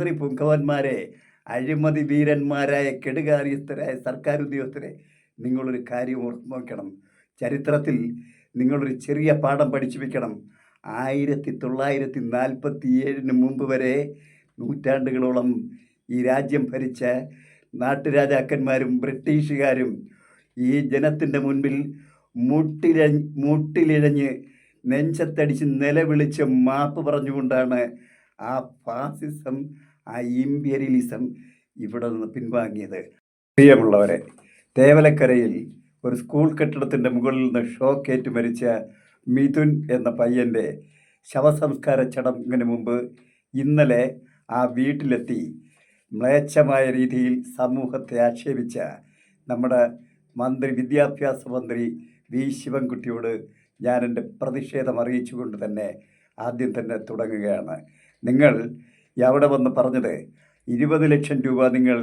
മന്ത്രി പുങ്കവന്മാരെ അഴിമതി വീരന്മാരായ കെടുകാര്യസ്ഥരായ സർക്കാർ ഉദ്യോഗസ്ഥരെ നിങ്ങളൊരു കാര്യം ഓർത്ത് നോക്കണം. ചരിത്രത്തിൽ നിങ്ങളൊരു ചെറിയ പാഠം പഠിച്ചു വെക്കണം. ആയിരത്തി തൊള്ളായിരത്തി നാൽപ്പത്തി ഏഴിന് മുമ്പ് വരെ നൂറ്റാണ്ടുകളോളം ഈ രാജ്യം ഭരിച്ച നാട്ടുരാജാക്കന്മാരും ബ്രിട്ടീഷുകാരും ഈ ജനത്തിന്റെ മുൻപിൽ മുട്ടില മുട്ടിലിഴഞ്ഞ് നെഞ്ചത്തടിച്ച് നിലവിളിച്ച് മാപ്പ് പറഞ്ഞുകൊണ്ടാണ് ആ ഫാസിസം ആ ഇമ്പീരിയലിസം ഇവിടെ നിന്ന് പിൻവാങ്ങിയത്. പ്രിയമുള്ളവരെ തേവലക്കരയിൽ ഒരു സ്കൂൾ കെട്ടിടത്തിന്റെ മുകളിൽ നിന്ന് ഷോക്കേറ്റ് മരിച്ച മിഥുൻ എന്ന പയ്യന്റെ ശവസംസ്കാര ചടങ്ങിന് മുമ്പ് ഇന്നലെ ആ വീട്ടിലെത്തി മ്ലേച്ഛമായ രീതിയിൽ സമൂഹത്തെ ആക്ഷേപിച്ച നമ്മുടെ മന്ത്രി വിദ്യാഭ്യാസ മന്ത്രി വി. ശിവൻകുട്ടിയോട് ഞാൻ പ്രതിഷേധം അറിയിച്ചുകൊണ്ട് തന്നെ ആദ്യം തന്നെ തുടങ്ങുകയാണ്. നിങ്ങൾ അവിടെ വന്ന് പറഞ്ഞത് ഇരുപത് ലക്ഷം രൂപ നിങ്ങൾ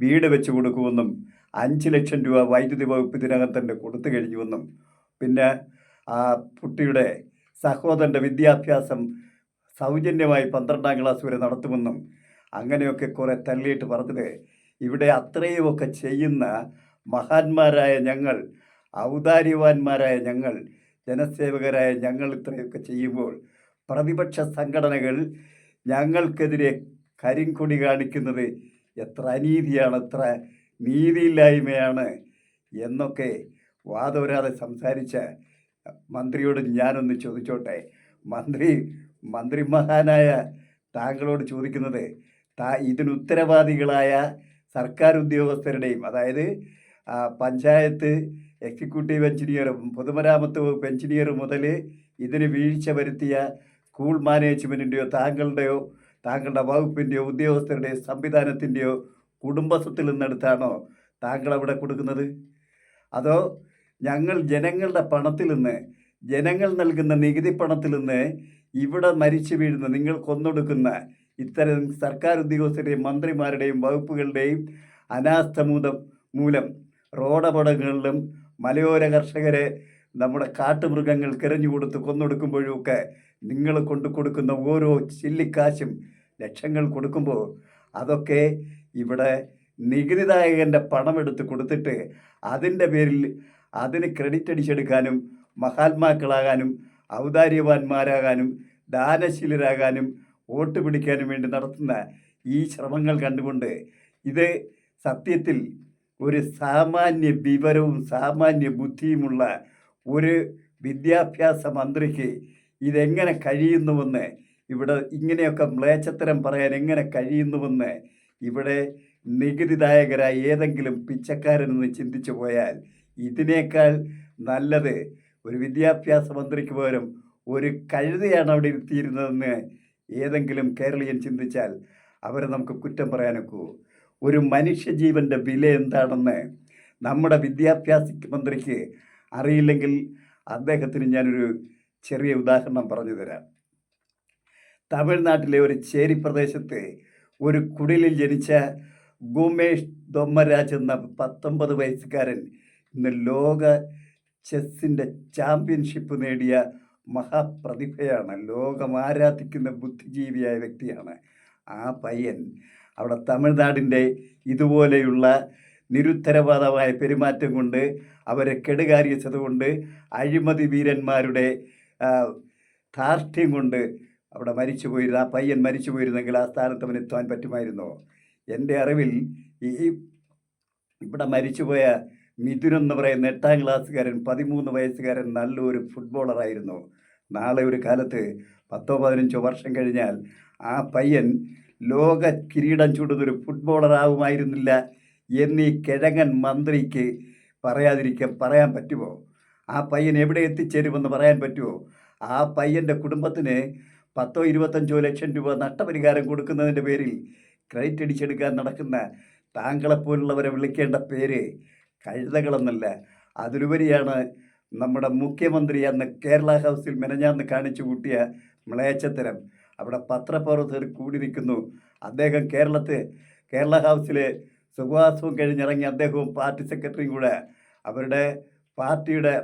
വീട് വെച്ച് കൊടുക്കുമെന്നും അഞ്ച് ലക്ഷം രൂപ വൈദ്യുതി വകുപ്പ് ഇതിനകം തന്നെ കൊടുത്തു കഴിഞ്ഞുവെന്നും പിന്നെ ആ കുട്ടിയുടെ സഹോദരന്റെ വിദ്യാഭ്യാസം സൗജന്യമായി പന്ത്രണ്ടാം ക്ലാസ് വരെ നടത്തുമെന്നും അങ്ങനെയൊക്കെ കുറേ തള്ളിയിട്ട് പറഞ്ഞത് ഇവിടെ അത്രയുമൊക്കെ ചെയ്യുന്ന മഹാന്മാരായ ഞങ്ങൾ ഔദാര്യവാന്മാരായ ഞങ്ങൾ ജനസേവകരായ ഞങ്ങൾ ഇത്രയൊക്കെ ചെയ്യുമ്പോൾ പ്രതിപക്ഷ സംഘടനകൾ ഞങ്ങൾക്കെതിരെ കരിങ്കൊടി കാണിക്കുന്നത് എത്ര അനീതിയാണ് എത്ര നീതിയില്ലായ്മയാണ് എന്നൊക്കെ വാദവരാതെ സംസാരിച്ച മന്ത്രിയോട് ഞാനൊന്ന് ചോദിച്ചോട്ടെ? മന്ത്രി മന്ത്രി മഹാനായ താങ്കളോട് ചോദിക്കുന്നത് താ ഇതിനുത്തരവാദികളായ സർക്കാർ ഉദ്യോഗസ്ഥരുടെയും അതായത് പഞ്ചായത്ത് എക്സിക്യൂട്ടീവ് എഞ്ചിനീയറും പൊതുമരാമത്ത് വകുപ്പ് എഞ്ചിനീയർ മുതൽ ഇതിന് വീഴ്ച വരുത്തിയ സ്കൂൾ മാനേജ്മെന്റിന്റെയോ താങ്കളുടെയോ താങ്കളുടെ വകുപ്പിന്റെയോ ഉദ്യോഗസ്ഥരുടെയോ സംവിധാനത്തിന്റെയോ കുടുംബസ്വത്തിൽ നിന്നെടുത്താണോ താങ്കൾ അവിടെ കൊടുക്കുന്നത്? അതോ ഞങ്ങൾ ജനങ്ങളുടെ പണത്തിൽ നിന്ന് ജനങ്ങൾ നൽകുന്ന നികുതി പണത്തിൽ നിന്ന് ഇവിടെ മരിച്ചു വീഴുന്ന നിങ്ങൾ കൊന്നൊടുക്കുന്ന ഇത്തരം സർക്കാർ ഉദ്യോഗസ്ഥരുടെയും മന്ത്രിമാരുടെയും വകുപ്പുകളുടെയും അനാസ്ഥ മൂലം റോഡപടങ്ങളിലും മലയോര കർഷകരെ നമ്മുടെ കാട്ടുമൃഗങ്ങൾ എറിഞ്ഞു കൊടുത്ത് കൊന്നൊടുക്കുമ്പോഴുമൊക്കെ നിങ്ങൾ കൊണ്ടു കൊടുക്കുന്ന ഓരോ ചില്ലിക്കാശും ലക്ഷങ്ങൾ കൊടുക്കുമ്പോൾ അതൊക്കെ ഇവിടെ നികുതിദായകന്റെ പണമെടുത്ത് കൊടുത്തിട്ട് അതിന്റെ പേരിൽ അതിന് ക്രെഡിറ്റ് അടിച്ചെടുക്കാനും മഹാത്മാക്കളാകാനും ഔദാര്യവാന്മാരാകാനും ദാനശീലരാകാനും വോട്ട് പിടിക്കാനും വേണ്ടി നടത്തുന്ന ഈ ശ്രമങ്ങൾ കണ്ടുകൊണ്ട് ഇത് സത്യത്തിൽ ഒരു സാമാന്യ വിവരവും സാമാന്യ ബുദ്ധിയുമുള്ള ഒരു വിദ്യാഭ്യാസ മന്ത്രിക്ക് ഇതെങ്ങനെ കഴിയുന്നുവെന്ന് ഇവിടെ ഇങ്ങനെയൊക്കെ മ്ലേച്ഛത്തരം പറയാൻ എങ്ങനെ കഴിയുന്നുവെന്ന് ഇവിടെ നികുതിദായകരായ ഏതെങ്കിലും പിച്ചക്കാരനെന്ന് ചിന്തിച്ചു പോയാൽ ഇതിനേക്കാൾ നല്ലത് ഒരു വിദ്യാഭ്യാസ മന്ത്രിക്ക് പകരം ഒരു കഴുതയാണ് അവിടെ ഇരുത്തിയിരുന്നതെന്ന് ഏതെങ്കിലും കേരളീയൻ ചിന്തിച്ചാൽ അവരെ നമുക്ക് കുറ്റം പറയാനൊക്കൂ. ഒരു മനുഷ്യജീവന്റെ വില എന്താണെന്ന് നമ്മുടെ വിദ്യാഭ്യാസ മന്ത്രിക്ക് അറിയില്ലെങ്കിൽ അദ്ദേഹത്തിന് ഞാനൊരു ചെറിയ ഉദാഹരണം പറഞ്ഞു തരാം. തമിഴ്നാട്ടിലെ ഒരു ചേരി പ്രദേശത്ത് ഒരു കുടിലിൽ ജനിച്ച ഗുമേഷ് ദൊമ്മരാജ് എന്ന പത്തൊമ്പത് വയസ്സുകാരൻ ഇന്ന് ലോക ചെസ്സിന്റെ ചാമ്പ്യൻഷിപ്പ് നേടിയ മഹാപ്രതിഭയാണ്. ലോകം ആരാധിക്കുന്ന ബുദ്ധിജീവിയായ വ്യക്തിയാണ് ആ പയ്യൻ. അവിടെ തമിഴ്നാടിന്റെ ഇതുപോലെയുള്ള നിരുത്തരവാദമായ പെരുമാറ്റം കൊണ്ട് അവരെ കെടുകാരിച്ചതുകൊണ്ട് കൊണ്ട് അഴിമതി വീരന്മാരുടെ ധാർഷ്ട്യം കൊണ്ട് അവിടെ മരിച്ചു പോയിരുന്ന ആ പയ്യൻ മരിച്ചു പോയിരുന്നെങ്കിൽ ആ സ്ഥാനത്ത് അവൻ എത്താൻ പറ്റുമായിരുന്നോ? എന്റെ അറിവിൽ ഈ ഇവിടെ മരിച്ചുപോയ മിഥുൻ എന്ന് പറയുന്ന എട്ടാം ക്ലാസ്സുകാരൻ പതിമൂന്ന് വയസ്സുകാരൻ നല്ലൊരു ഫുട്ബോളറായിരുന്നു നാളെ ഒരു കാലത്ത് പത്തോ പതിനഞ്ചോ വർഷം കഴിഞ്ഞാൽ ആ പയ്യൻ ലോക കിരീടം ചൂടുന്നൊരു ഫുട്ബോളറാവുമായിരുന്നില്ല എന്നീ കിഴങ്ങൻ മന്ത്രിക്ക് പറയാതിരിക്കാൻ പറയാൻ പറ്റുമോ? ആ പയ്യൻ എവിടെ എത്തിച്ചേരുമെന്ന് പറയാൻ പറ്റുമോ? ആ പയ്യന്റെ കുടുംബത്തിന് പത്തോ ഇരുപത്തഞ്ചോ ലക്ഷം രൂപ നഷ്ടപരിഹാരം കൊടുക്കുന്നതിന്റെ പേരിൽ ക്രെഡിറ്റ് അടിച്ചെടുക്കാൻ നടക്കുന്ന താങ്കളെപ്പോലുള്ളവരെ വിളിക്കേണ്ട പേര് കഴുതകളെന്നല്ല. അതിലുപരിയാണ് നമ്മുടെ മുഖ്യമന്ത്രി അന്ന് കേരള ഹൗസിൽ മെനഞ്ഞാന്ന് കാണിച്ചു കൂട്ടിയ മ്ലേച്ഛത്തരം. അവിടെ പത്രപ്രവർത്തകർ കൂടി നിൽക്കുന്നു അദ്ദേഹം കേരളത്തെ കേരള ഹൗസിലെ സുഖവാസവും കഴിഞ്ഞിറങ്ങി അദ്ദേഹവും പാർട്ടി സെക്രട്ടറിയും കൂടെ അവരുടെ പാർട്ടിയുടെ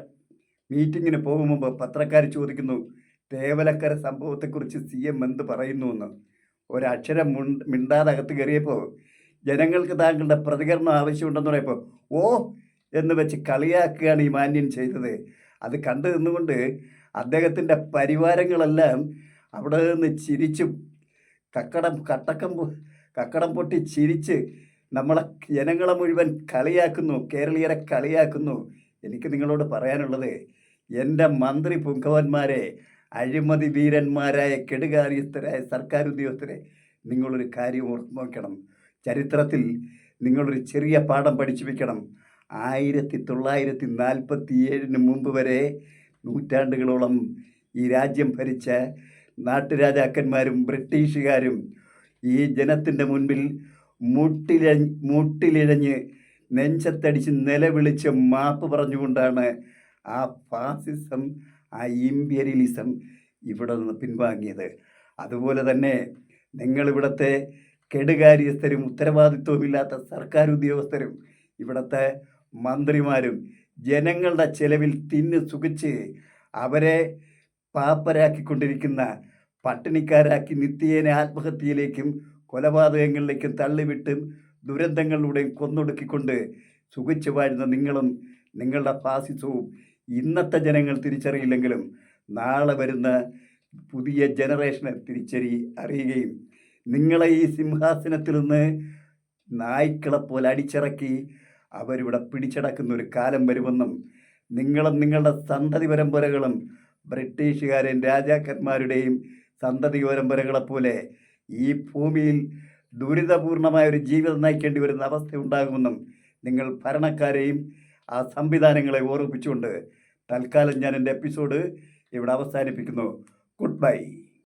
മീറ്റിങ്ങിന് പോകും മുമ്പ് പത്രക്കാർ ചോദിക്കുന്നു തേവലക്കര സംഭവത്തെക്കുറിച്ച് സി എം എന്ത് പറയുന്നു എന്ന് ഒരക്ഷരം മുൺ- മിണ്ടാതെ അകത്ത് കയറിയപ്പോൾ ജനങ്ങൾക്ക് താങ്കളുടെ പ്രതികരണം ആവശ്യമുണ്ടെന്ന് പറയുമ്പോൾ ഓ! എന്ന് വെച്ച് കളിയാക്കുകയാണ് ഈ മാന്യൻ ചെയ്തത്. അത് കണ്ടു നിന്നുകൊണ്ട് അദ്ദേഹത്തിന്റെ പരിവാരങ്ങളെല്ലാം അവിടെ നിന്ന് ചിരിച്ചും കക്കടം കട്ടക്കം കക്കടം പൊട്ടി ചിരിച്ച് നമ്മളെ ജനങ്ങളെ മുഴുവൻ കളിയാക്കുന്നു കേരളീയരെ കളിയാക്കുന്നു. എനിക്ക് നിങ്ങളോട് പറയാനുള്ളത് എന്റെ മന്ത്രി പുങ്കവന്മാരെ അഴിമതി വീരന്മാരായ കെടുകാര്യസ്ഥരായ സർക്കാർ ഉദ്യോഗസ്ഥരെ നിങ്ങളൊരു കാര്യം ഓർത്ത് നോക്കണം. ചരിത്രത്തിൽ നിങ്ങളൊരു ചെറിയ പാഠം പഠിച്ചു വെക്കണം. ആയിരത്തി തൊള്ളായിരത്തി നാൽപ്പത്തി ഏഴിന് മുമ്പ് വരെ നൂറ്റാണ്ടുകളോളം ഈ രാജ്യം ഭരിച്ച നാട്ടുരാജാക്കന്മാരും ബ്രിട്ടീഷുകാരും ഈ ജനത്തിന്റെ മുൻപിൽ മുട്ടില മുട്ടിലിഴഞ്ഞ് നെഞ്ചത്തടിച്ച് നിലവിളിച്ച് മാപ്പ് പറഞ്ഞുകൊണ്ടാണ് ആ ഫാസിസം ആ ഇമ്പീരിയലിസം ഇവിടെ നിന്ന് പിൻവാങ്ങിയത്. അതുപോലെ തന്നെ നിങ്ങളിവിടുത്തെ കെടുകാര്യസ്ഥരും ഉത്തരവാദിത്വമില്ലാത്ത സർക്കാർ ഉദ്യോഗസ്ഥരും ഇവിടുത്തെ മന്ത്രിമാരും ജനങ്ങളുടെ ചെലവിൽ തിന്ന് സുഖിച്ച് അവരെ പാപ്പരാക്കിക്കൊണ്ടിരിക്കുന്ന പട്ടിണിക്കാരാക്കി നിത്യേന ആത്മഹത്യയിലേക്കും കൊലപാതകങ്ങളിലേക്കും തള്ളിവിട്ടും ദുരന്തങ്ങളിലൂടെയും കൊന്നൊടുക്കിക്കൊണ്ട് സുഖിച്ചു വാഴുന്ന നിങ്ങളും നിങ്ങളുടെ ഫാസിസവും ഇന്നത്തെ ജനങ്ങൾ തിരിച്ചറിയില്ലെങ്കിലും നാളെ വരുന്ന പുതിയ ജനറേഷനെ തിരിച്ചറി അറിയുകയും നിങ്ങളെ ഈ സിംഹാസനത്തിൽ നിന്ന് നായ്ക്കളെ പോലെ അടിച്ചിറക്കി അവരിവിടെ പിടിച്ചടക്കുന്ന ഒരു കാലം വരുമെന്നും നിങ്ങളും നിങ്ങളുടെ സന്തതി പരമ്പരകളും ബ്രിട്ടീഷുകാരെയും രാജാക്കന്മാരുടെയും സന്തതി പരമ്പരകളെ പോലെ ഈ ഭൂമിയിൽ ദുരിതപൂർണമായ ഒരു ജീവിതം നയിക്കേണ്ടി വരുന്ന അവസ്ഥ ഉണ്ടാകുമെന്നും നിങ്ങൾ ഭരണക്കാരെയും ആ സംവിധാനങ്ങളെ ഓർമ്മിപ്പിച്ചുകൊണ്ട് തൽക്കാലം ഞാൻ എന്റെ എപ്പിസോഡ് ഇവിടെ അവസാനിപ്പിക്കുന്നു. Good bye.